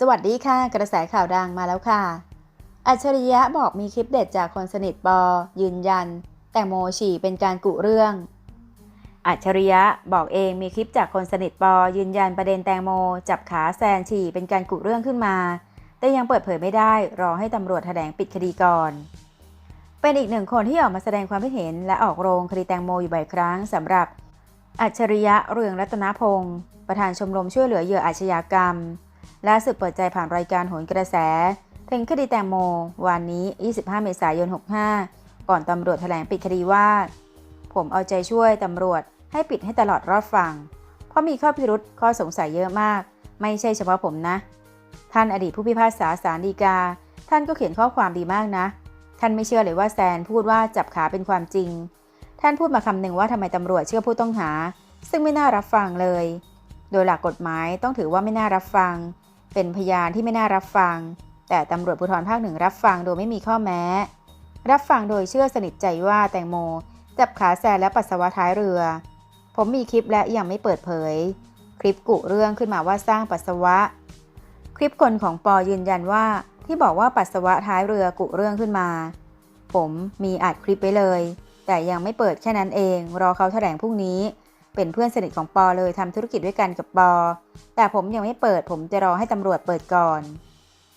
สวัสดีค่ะ กระแสข่าวดังมาแล้วค่ะ อัจฉริยะบอกมีคลิปเด็ดจากคนสนิทปอ ยืนยัน แตงโมฉี่เป็นการกุเรื่อง อัจฉริยะบอกเองมีคลิปจากคนสนิทปอ ยืนยันประเด็นแตงโม จับขาแซนฉี่เป็นการกุเรื่องขึ้นมา แต่ยังเปิดเผยไม่ได้รอให้ตำรวจแถลงปิดคดีก่อน เป็นอีกหนึ่งคนที่ออกมาแสดงความคิดเห็น และออกโรงคดีแตงโมอยู่บ่อยครั้งสำหรับ อัจฉริยะเรืองรัตนพงศ์ประธานชมรมช่วยเหลือเหยื่ออาชญากรรม ล่าสุดเปิดใจผ่านรายการโหนกระแส ถึงคดีแตงโม วันนี้ 25 เมษายน 65 ก่อนตำรวจแถลงปิดคดีว่า ผมเอาใจช่วยตำรวจให้ปิดให้ตลอดรอดฟัง เพราะมีข้อพิรุษข้อสงสัยเยอะมาก ไม่ใช่เฉพาะผมนะ ท่านอดีตผู้พิพากษาศาลฎีกา ท่านก็เขียนข้อความดีมากนะ ท่านไม่เชื่อเลยว่าแซนพูดว่าจับขาเป็นความจริง ท่านพูดมาคำหนึ่งว่าทำไมตำรวจเชื่อผู้ต้องหา ซึ่งไม่น่ารับฟังเลย โดยหลักกฎหมายต้องถือว่าไม่น่ารับฟัง เป็นพยานที่ไม่น่ารับฟัง แต่ตำรวจภูธรภาคหนึ่งรับฟังโดยไม่มีข้อแม้ รับฟังโดยเชื่อสนิทใจว่าแตงโม จับขาแซนและปัสสาวะท้ายเรือ ผมมีคลิปและยังไม่เปิดเผย คลิปกุเรื่องขึ้นมาว่าสร้างปัสสาวะ คลิปคนของปอยืนยันว่าที่บอกว่าปัสสาวะท้ายเรือกุเรื่องขึ้นมา ผมมีอัดคลิปไว้เลย แต่ยังไม่เปิดแค่นั้นเอง รอเขาแถลงพรุ่งนี้ เป็นเพื่อนสนิทของปอเลยทำธุรกิจด้วยกันกับปอ แต่ผมยังไม่เปิด ผมจะรอให้ตำรวจเปิดก่อน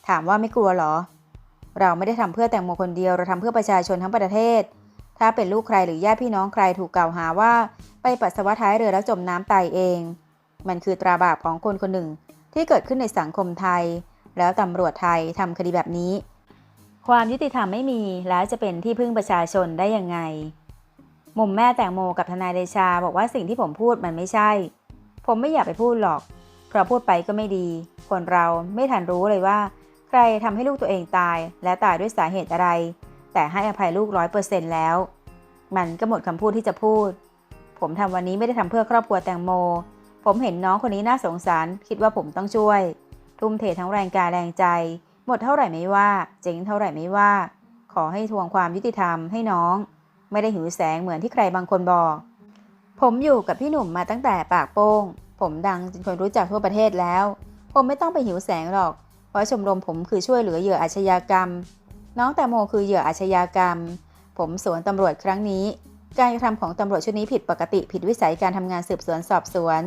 ถามว่าไม่กลัวเหรอ เราไม่ได้ทำเพื่อแตงโมคนเดียว เราทำเพื่อประชาชนทั้งประเทศ ถ้าเป็นลูกใครหรือญาติพี่น้องใครถูกกล่าวหาว่า ไปปัสสาวะท้ายเรือแล้วจมน้ำตายเอง มันคือตราบาปของคนคนหนึ่งที่เกิดขึ้นในสังคมไทย แล้วตำรวจไทยทำคดีแบบนี้ ความยุติธรรมไม่มีแล้วจะเป็นที่พึ่งประชาชนได้ยังไง มุมแม่แตงโมกับทนายเดชาบอกว่าสิ่งที่ผมพูดมันไม่ใช่ ผมไม่อยากไปพูดหรอก เพราะพูดไปก็ไม่ดี คนเราไม่ทันรู้เลยว่า ใครทำให้ลูกตัวเองตาย และตายด้วยสาเหตุอะไร แต่ให้อภัยลูกร้อยเปอร์เซ็นต์แล้ว มันก็หมดคำพูดที่จะพูด ผมทำวันนี้ไม่ได้ทำเพื่อครอบครัวแตงโม ผมเห็นน้องคนนี้น่าสงสาร คิดว่าผมต้องช่วย ทุ่มเททั้งแรงกายแรงใจ หมดเท่าไหร่ไม่ว่า เจ๊งเท่าไหร่ไม่ว่า ขอให้ทวงความยุติธรรมให้น้อง ไม่ได้หิวแสงเหมือนที่ใครบางคนบอก ผมอยู่กับพี่หนุ่มมาตั้งแต่ปากโป้ง ผมดังจนคนรู้จักทั่วประเทศแล้ว ผมไม่ต้องไปหิวแสงหรอก เพราะชมรมผมคือช่วยเหลือเหยื่ออาชญากรรม น้องแตงโมคือเหยื่ออาชญากรรม ผมสวนตำรวจครั้งนี้ การกระทำของตำรวจชุดนี้ผิดปกติผิดวิสัยการทำงานสืบสวนสอบสวน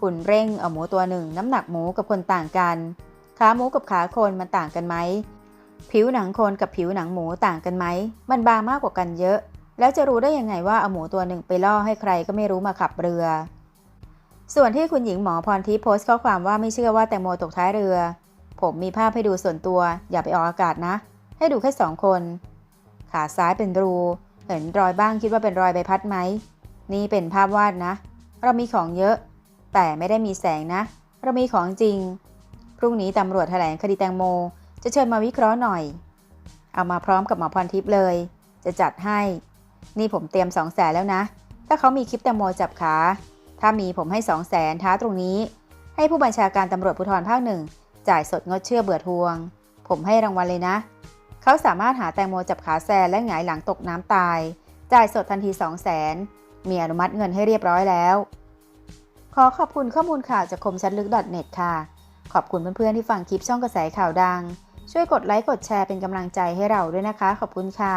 คุณเร่งเอาหมูตัวหนึ่งน้ำหนักหมูกับคนต่างกันขาหมูกับขาคนมันต่างกันไหมผิวหนังคนกับผิวหนังหมูต่างกันไหม มันบางมากกว่ากันเยอะ แล้วจะรู้ได้ยังไงว่าเอาหมูตัวหนึ่งไปล่อให้ใครก็ไม่รู้มาขับเรือ ส่วนที่คุณหญิงหมอพรทิพย์โพสต์ข้อความว่าไม่เชื่อว่าแตงโมตกท้ายเรือ ผมมีภาพให้ดูส่วนตัว อย่าไปออกอากาศนะ ให้ดูแค่สองคน ขาซ้ายเป็นรู เห็นรอยบ้างคิดว่าเป็นรอยใบพัดไหม นี่เป็นภาพวาดนะ เรามีของเยอะ แต่ไม่ได้มีแสงนะ เรามีของจริง พรุ่งนี้ตำรวจแถลงคดีแตงโม จะเชิญมาวิเคราะห์หน่อย เอามาพร้อมกับหมอพรทิพย์เลย จะจัดให้ นี่ผมเตรียมสองแสนแล้วนะ ถ้าเขามีคลิปแตงโมจับขา ถ้ามีผมให้สองแสนท้าตรงนี้ ให้ผู้บัญชาการตำรวจภูธรภาคหนึ่งจ่ายสดงดเชื่อเบื่อทวง ผมให้รางวัลเลยนะ เขาสามารถหาแตงโมจับขาแซนและหงายหลังตกน้ำตาย จ่ายสดทันที2 0 0แสนมีอนุมัติเงินให้เรียบร้อยแล้ว ขอขอบคุณข้อมูลข่าวจากคมชัดลึก .net ค่ะ ขอบคุณเพื่อนๆที่ฟังคลิปช่องกระแสข่าวดัง ช่วยกดไลค์กดแชร์เป็นกำลังใจให้เราด้วยนะคะ ขอบคุณค่ะ